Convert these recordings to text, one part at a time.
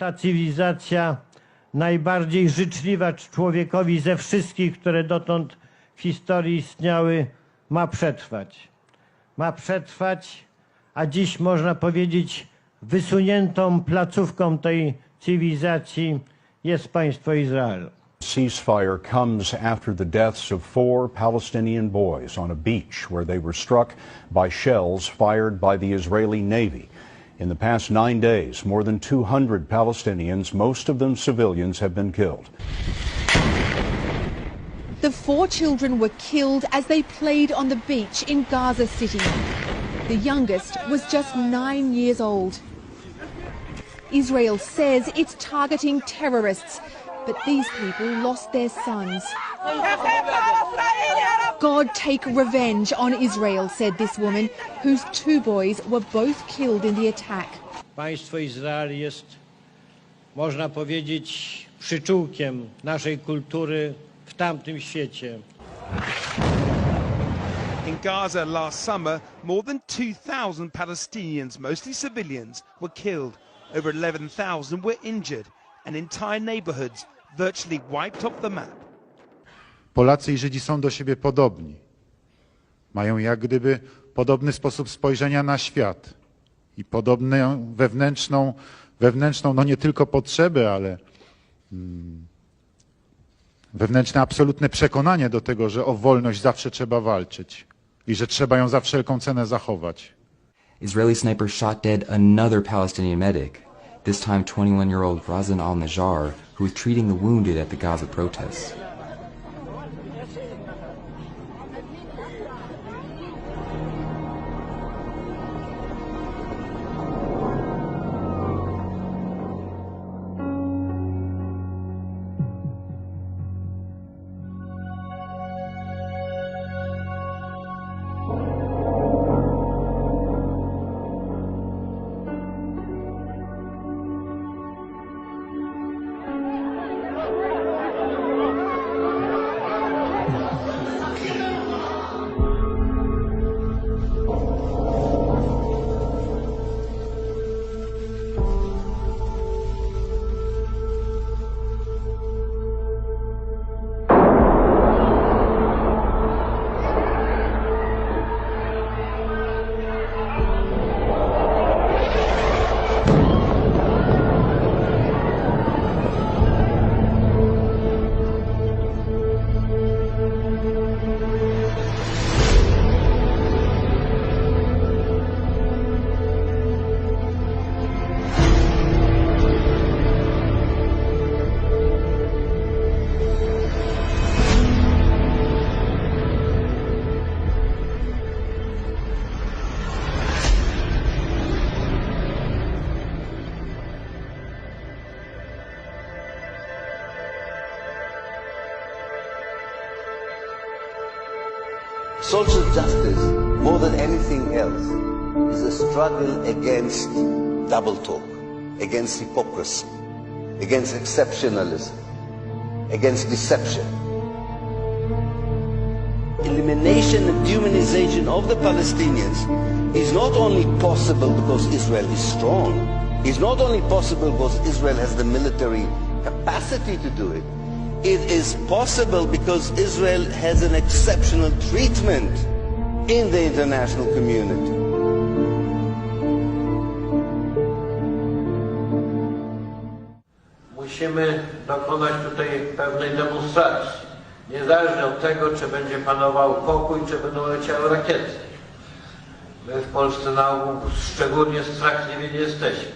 ta cywilizacja najbardziej życzliwa człowiekowi ze wszystkich, które dotąd w historii istniały, ma przetrwać. Ma przetrwać, a dziś można powiedzieć wysuniętą placówką tej cywilizacji jest państwo Izrael. Ceasefire comes after the deaths of four Palestinian boys on a beach where they were struck by shells fired by the Israeli Navy. In the past nine days, more than 200 Palestinians, most of them civilians, have been killed. The four children were killed as they played on the beach in Gaza City. The youngest was just nine years old. Israel says it's targeting terrorists, but these people lost their sons. God take revenge on Israel, said this woman, whose two boys were both killed in the attack. Państwo Izrael jest, można powiedzieć, przyczółkiem naszej kultury w tamtym świecie. In Gaza last summer, more than 2,000 Palestinians, mostly civilians, were killed. Over 11,000 were injured, and entire neighborhoods virtually wiped off the map. Polacy i Żydzi są do siebie podobni. Mają jak gdyby podobny sposób spojrzenia na świat i podobną wewnętrzną, wewnętrzną no nie tylko potrzebę, ale mm, wewnętrzne absolutne przekonanie do tego, że o wolność zawsze trzeba walczyć i że trzeba ją za wszelką cenę zachować. Israeli snipers shot dead another Palestinian medic, this time 21-year-old Razan al-Najjar, who was treating the wounded at the Gaza protests. 谢谢。Social justice, more than anything else, is a struggle against double talk, against hypocrisy, against exceptionalism, against deception. Elimination and dehumanization of the Palestinians is not only possible because Israel is strong, it's not only possible because Israel has the military capacity to do it, it is possible because Israel has an exceptional treatment in the international community. Musimy dokonać tutaj pewnej demonstracji. Niezależnie od tego, czy będzie panował pokój, czy będą leciały rakiety. My w Polsce na ogół szczególnie strachliwi nie jesteśmy.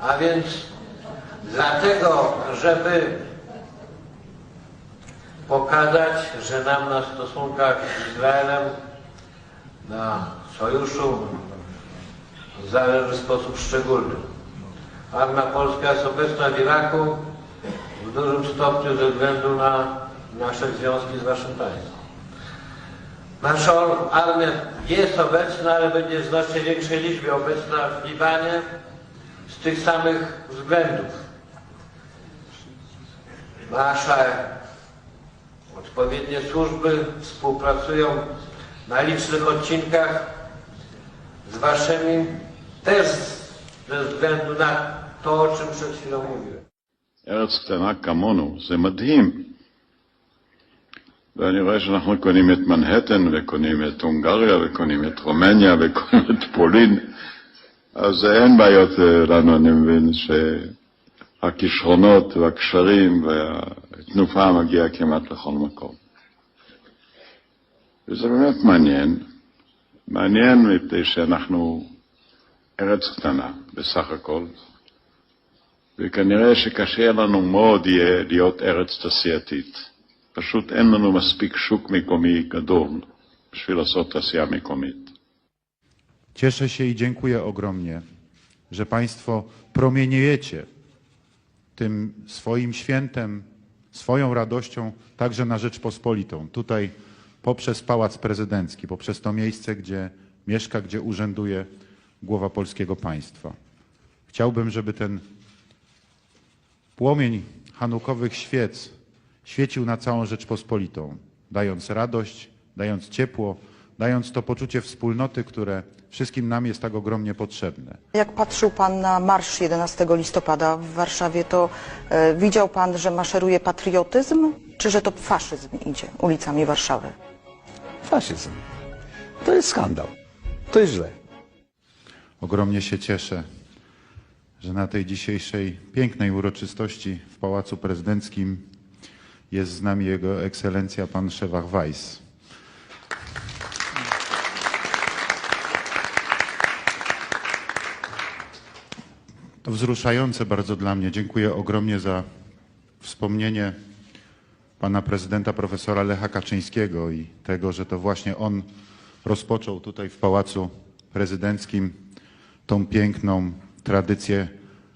A więc dlatego, żeby pokazać, że nam na stosunkach z Izraelem, na sojuszu zależy w sposób szczególny. Armia polska jest obecna w Iraku w dużym stopniu ze względu na nasze związki z waszym państwem. Nasza armia jest obecna, ale będzie w znacznie większej liczbie obecna w Libanie z tych samych względów. Nasze odpowiednie służby współpracują na licznych odcinkach z waszymi też ze względu na to, o czym przed chwilą mówiłem. ארץ קטנה כמונו, זה מדהים. ואני רואה שאנחנו קונים את מנהטן, וקונים את הונגריה, וקונים את רומניה, וקונים את פולין. אז אין בעיות אה, לנו, אני מבין, שהכישרונות והקשרים והתנופה מגיעה כמעט לכל מקום. וזה באמת מעניין. מעניין מפני שאנחנו ארץ קטנה, בסך הכל. וכנראה שקשה לנו מאוד יהיה להיות ארץ תעשייתית. פשוט אין לנו מספיק שוק מקומי גדול בשביל לעשות תעשייה מקומית. Cieszę się i dziękuję ogromnie, że Państwo promieniujecie tym swoim świętem, swoją radością także na Rzeczpospolitą. Tutaj poprzez Pałac Prezydencki, poprzez to miejsce, gdzie mieszka, gdzie urzęduje głowa polskiego państwa. Chciałbym, żeby ten płomień hanukowych świec świecił na całą Rzeczpospolitą, dając radość, dając ciepło, dając to poczucie wspólnoty, które wszystkim nam jest tak ogromnie potrzebne. Jak patrzył Pan na marsz 11 listopada w Warszawie, to e, widział Pan, że maszeruje patriotyzm, czy że to faszyzm idzie ulicami Warszawy? Faszyzm. To jest skandal. To jest źle. Ogromnie się cieszę, że na tej dzisiejszej pięknej uroczystości w Pałacu Prezydenckim jest z nami Jego Ekscelencja Pan Szewach Weiss. Wzruszające bardzo dla mnie. Dziękuję ogromnie za wspomnienie pana prezydenta profesora Lecha Kaczyńskiego i tego, że to właśnie on rozpoczął tutaj w Pałacu Prezydenckim tą piękną tradycję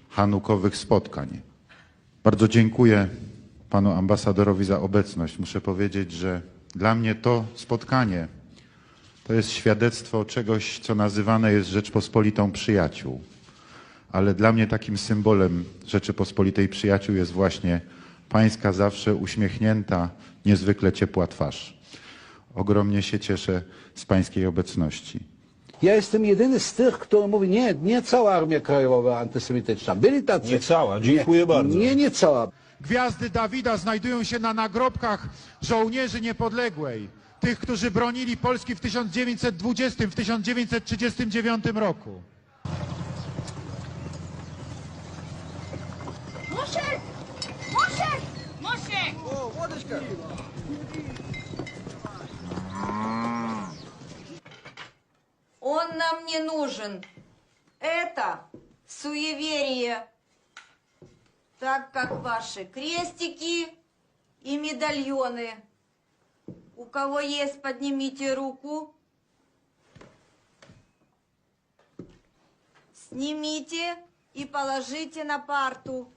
hanukowych spotkań. Bardzo dziękuję panu ambasadorowi za obecność. Muszę powiedzieć, że dla mnie to spotkanie to jest świadectwo czegoś, co nazywane jest Rzeczpospolitą przyjaciół. Ale dla mnie takim symbolem Rzeczypospolitej przyjaciół jest właśnie pańska zawsze uśmiechnięta, niezwykle ciepła twarz. Ogromnie się cieszę z pańskiej obecności. Ja jestem jedyny z tych, kto mówi, nie, nie cała Armia Krajowa antysemityczna. Byli tacy. Nie cała, dziękuję bardzo. Nie, nie cała. Gwiazdy Dawida znajdują się na nagrobkach żołnierzy niepodległej, tych, którzy bronili Polski w 1920, w 1939 roku. Он нам не нужен. Это суеверие. Так как ваши крестики и медальоны. У кого есть, поднимите руку. Снимите и положите на парту.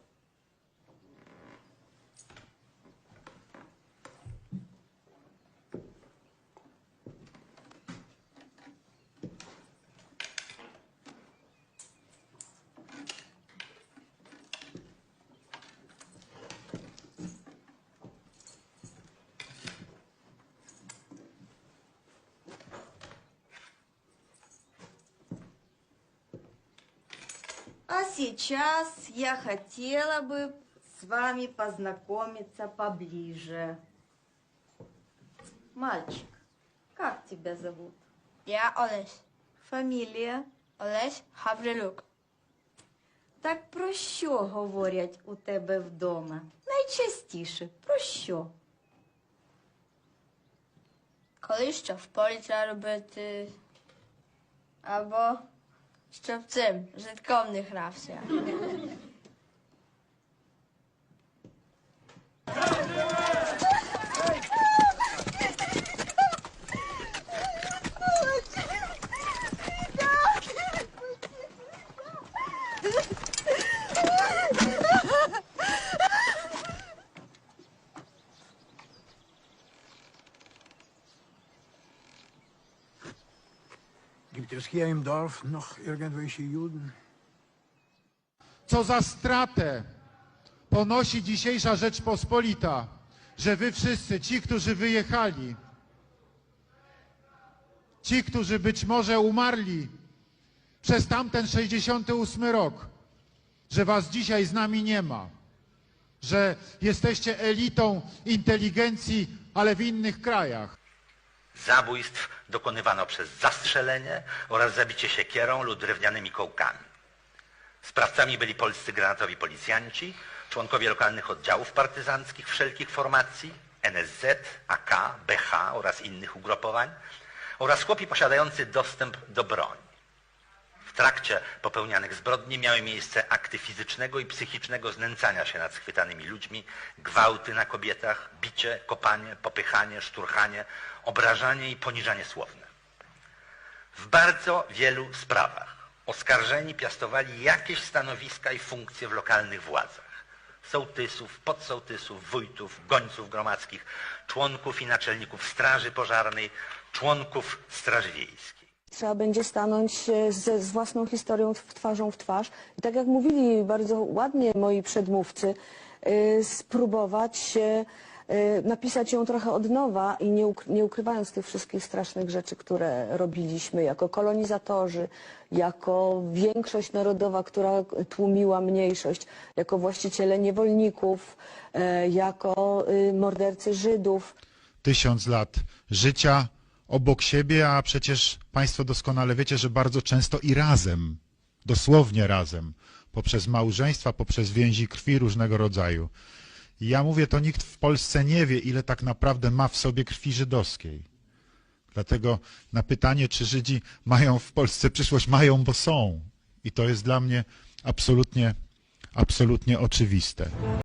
Сейчас я хотела бы с вами познакомиться поближе. Мальчик, как тебя зовут? Я Олесь. Фамілія? Олесь Гаврилюк. Так про що говорять у тебе вдома? Найчастіше про що? Коли що в полі треба робити. Або Szczepcym, użytkownych hrabsia. Gibt es hier im Dorf noch irgendwelche Juden? Co za stratę ponosi dzisiejsza Rzeczpospolita, że wy wszyscy, ci, którzy wyjechali, ci, którzy być może umarli przez tamten 68 rok, że was dzisiaj z nami nie ma, że jesteście elitą inteligencji, ale w innych krajach. Zabójstw dokonywano przez zastrzelenie oraz zabicie siekierą lub drewnianymi kołkami. Sprawcami byli polscy granatowi policjanci, członkowie lokalnych oddziałów partyzanckich wszelkich formacji, NSZ, AK, BH oraz innych ugrupowań oraz chłopi posiadający dostęp do broni. Trakcie popełnianych zbrodni miały miejsce akty fizycznego i psychicznego znęcania się nad schwytanymi ludźmi, gwałty na kobietach, bicie, kopanie, popychanie, szturchanie, obrażanie i poniżanie słowne. W bardzo wielu sprawach oskarżeni piastowali jakieś stanowiska i funkcje w lokalnych władzach. Sołtysów, podsołtysów, wójtów, gońców gromadzkich, członków i naczelników straży pożarnej, członków straży wiejskiej. Trzeba będzie stanąć e, ze, z własną historią w twarzą w twarz i tak jak mówili bardzo ładnie moi przedmówcy, e, spróbować e, napisać ją trochę od nowa i nie, uk- nie ukrywając tych wszystkich strasznych rzeczy, które robiliśmy jako kolonizatorzy, jako większość narodowa, która tłumiła mniejszość, jako właściciele niewolników, jako y, mordercy Żydów. Tysiąc lat życia obok siebie, a przecież Państwo doskonale wiecie, że bardzo często i razem, dosłownie razem, poprzez małżeństwa, poprzez więzi krwi różnego rodzaju. I ja mówię, to nikt w Polsce nie wie, ile tak naprawdę ma w sobie krwi żydowskiej. Dlatego na pytanie, czy Żydzi mają w Polsce przyszłość, mają, bo są. I to jest dla mnie absolutnie, absolutnie oczywiste.